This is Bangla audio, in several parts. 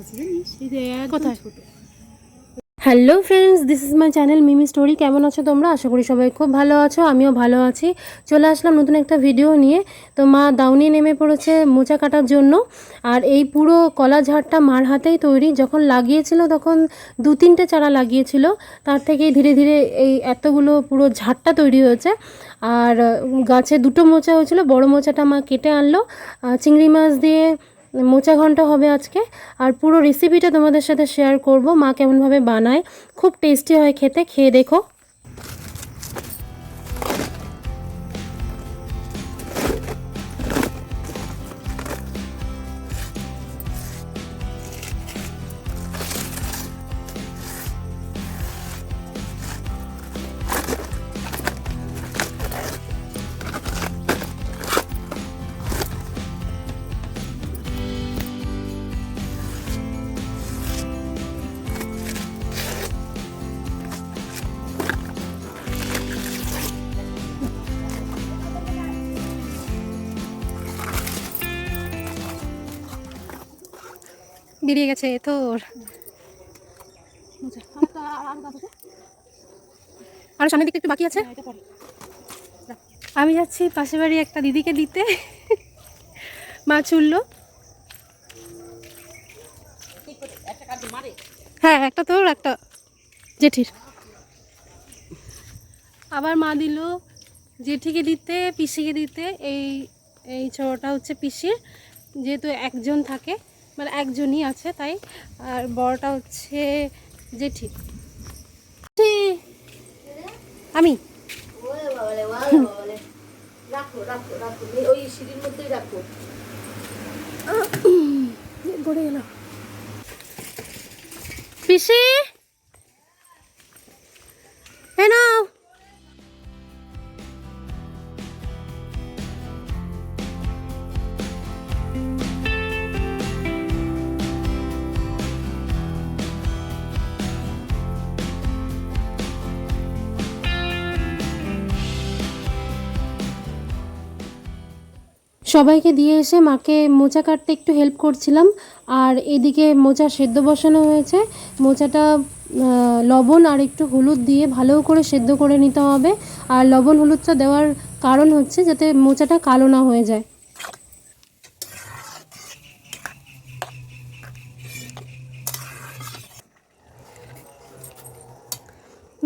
আছে জানিস? কোথায়? ছোট। Hello friends this is my channel Mimi story কেমন আছো তোমরা? আশা করি সবাই খুব ভালো আছো আমিও ভালো আছি। চলে আসলাম নতুন একটা ভিডিও নিয়ে। তো মা দাউনি নেমে পড়েছে মোচা কাটার জন্য। আর এই পুরো কলা ঝাড়টা মার হাতেই তৈরি। যখন লাগিয়েছিল তখন দু তিনটে চারা লাগিয়েছিল। তার থেকেই ধীরে ধীরে এই এতগুলো পুরো ঝাড়টা তৈরি হয়েছে। আর গাছে দুটো মোচা হয়েছিল। বড় মোচাটা মা কেটে আনলো। চিংড়ি মাছ দিয়ে মোচা ঘণ্টা হবে আজকে। আর পুরো রেসিপিটা তোমাদের সাথে শেয়ার করব। মা কেমনভাবে বানায়, খুব টেস্টি হয় খেতে। খেয়ে দেখো। বেরিয়ে গেছে তোর আরও সামনের দিকে একটু বাকি আছে? আমি যাচ্ছি পাশের বাড়ি একটা দিদিকে দিতে। মা মারে হ্যাঁ একটা তোর, একটা জেঠির। আবার মা দিল জেঠিকে দিতে, পিসিকে দিতে। এই এই ছোটটা হচ্ছে পিসির। যেহেতু একজন থাকে মানে একজনই আছে তাই। আর বড়টা হচ্ছে জেঠি। আমি। পিসি! সবাইকে দিয়ে এসে মাকে মোচা কাটতে একটু হেল্প করছিলাম। আর এদিকে মোচা সেদ্ধ বসানো হয়েছে। মোচাটা লবণ আর একটু হলুদ দিয়ে ভালো করে সেদ্ধ করে নিতে হবে। আর লবণ হলুদটা দেওয়ার কারণ হচ্ছে যাতে মোচাটা কালো না হয়ে যায়।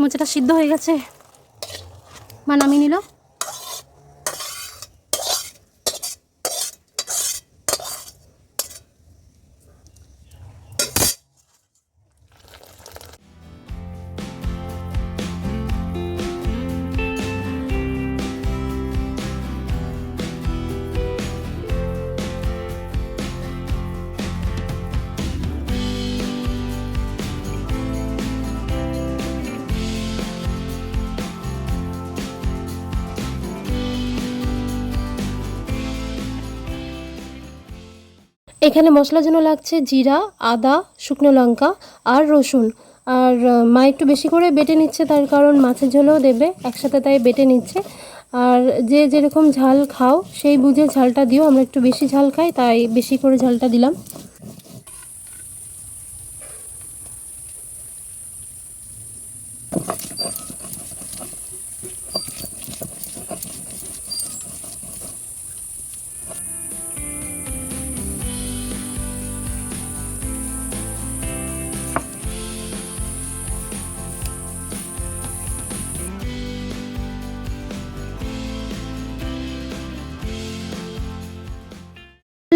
মোচাটা সিদ্ধ হয়ে গেছে। মা নামিয়ে নিল। এখানে মশলার জন্য লাগছে, জিরা, আদা, শুকনো লঙ্কা আর রসুন। আর মা একটু বেশি করে বেটে নিচ্ছে, তার কারণ মাছের ঝোলও দেবে, একসাথে তাই বেটে নিচ্ছে। আর যে যেরকম ঝাল খাও, সেই বুঝে ঝালটা দিও, আমরা একটু বেশি ঝাল খাই, তাই বেশি করে ঝালটা দিলাম।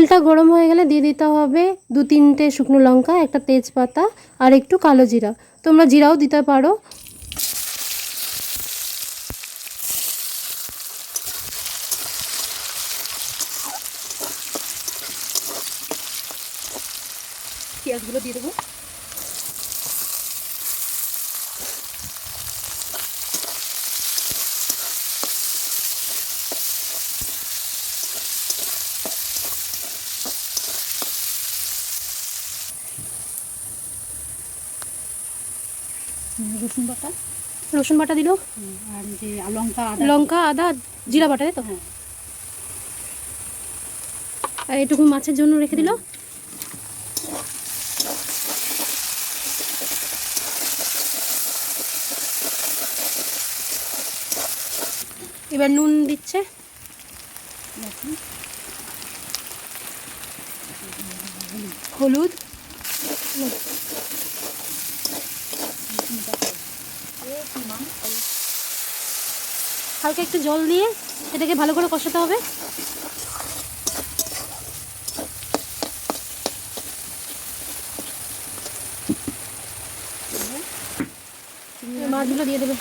তেলটা গরম হয়ে গেলে দিয়ে দিতে হবে দু তিনটে শুকনো লঙ্কা, একটা তেজপাতা আর একটু কালো জিরা। তোমরা জিরাও দিতে পারো। পেঁয়াজগুলো দিয়ে দেবো। রসুন বাটা? রসুন বাটা দিল? আর যে লঙ্কা আদা। লঙ্কা আদা জিরা বাটা তো? হ্যাঁ। আর এটুকু মাছের জন্য রেখে দিল? এবার নুন দিচ্ছে। হলুদ। হালকা একটু জল দিয়ে এটাকে ভালো করে কষাতে হবে। মাছগুলো দিয়ে দেবে।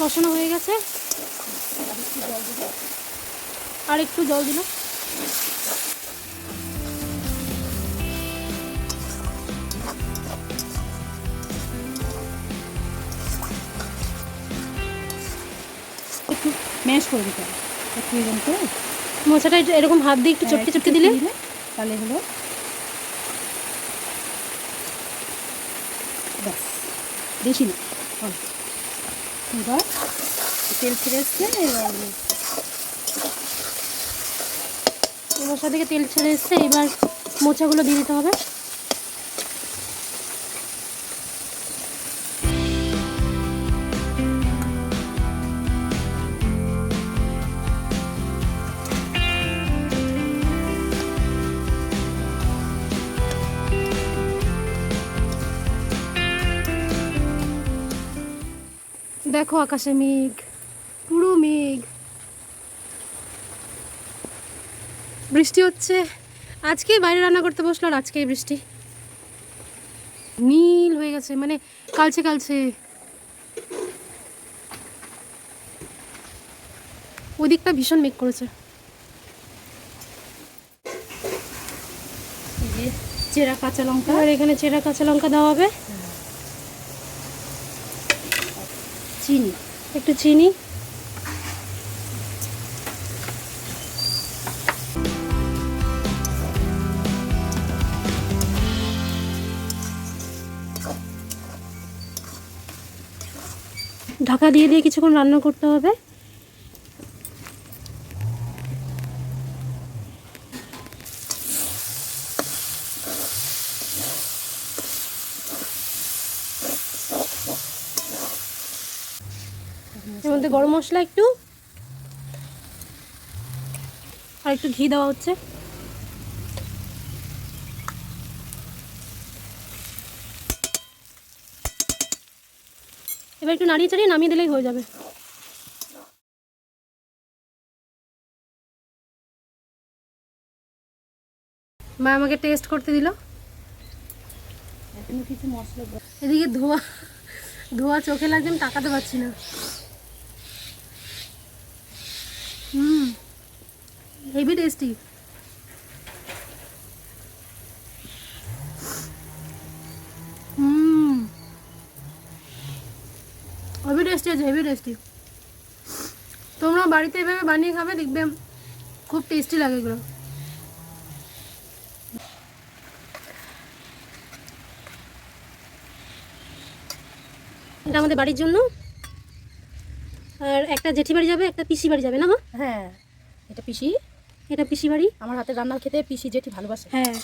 কষানো হয়ে গেছে। আর একটু জল দিল একটু ম্যাশ করে দিতে হবে। একটু এরকম করে। একটু এরকম হাত দিয়ে একটু হ্যাঁ, চটকে চটকে দিলে তাহলে হলো ব্যাস বেশি না। এবার তেল ছেড়ে এসছে এবার মশলা থেকে তেল ছেড়ে এসছে, এবার মোচাগুলো দিয়ে দিতে হবে। দেখো আকাশে মেঘ, পুরো মেঘ। বৃষ্টি হচ্ছে। আজকে বাইরে রান্না করতে বসল আর আজকেই বৃষ্টি। নীল হয়ে গেছে মানে কালচে কালচে ওদিকটা ভীষণ মেঘ করেছে। চেরা কাঁচা লঙ্কা। আর এখানে চেরা কাঁচা লঙ্কা দেওয়া হবে। চিনি। একটু চিনি। ঢাকা দিয়ে দিয়ে কিছুক্ষণ রান্না করতে হবে। এর মধ্যে গরম মশলা একটু, আর একটু ঘি দেওয়া হচ্ছে। এবার একটু নাড়িয়ে চাড়িয়ে নামিয়ে দিলেই হয়ে যাবে। মা আমাকে টেস্ট করতে দিল। এদিকে ধোয়া ধোয়া চোখে লাগছে আমি তাকাতে পারছি না। হুম হেভি টেস্টি টেস্টি আছে হেভি টেস্টি তোমরা বাড়িতে এভাবে বানিয়ে খাবে দেখবে খুব টেস্টি লাগে এগুলো। এটা আমাদের বাড়ির জন্য। আর একটা জেঠি বাড়ি যাবে একটা পিসি বাড়ি যাবে না মা হ্যাঁ এটা পিসি। এটা পিসি বাড়ি? আমার হাতে রান্না খেতে পিসি জেঠি ভালোবাসে। হ্যাঁ।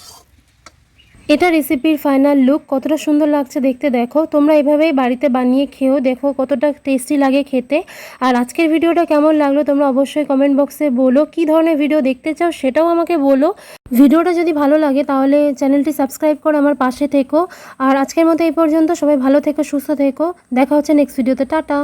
এটা রেসিপির ফাইনাল লুক কতটা সুন্দর লাগছে দেখতে দেখো। তোমরা এভাবেই বাড়িতে বানিয়ে খেও দেখো কতটা টেস্টি লাগে খেতে। আর আজকের ভিডিওটা কেমন লাগল তোমরা অবশ্যই কমেন্ট বক্সে বলো। কি ধরনের ভিডিও দেখতে চাও সেটাও আমাকে বলো। ভিডিওটা যদি ভালো লাগে তাহলে চ্যানেলটি সাবস্ক্রাইব করে আমার পাশে থেকো। আর আজকের মতো এই পর্যন্ত সবাই ভালো থেকো, সুস্থ থেকো। দেখা হচ্ছে নেক্সট ভিডিওতে টাটা।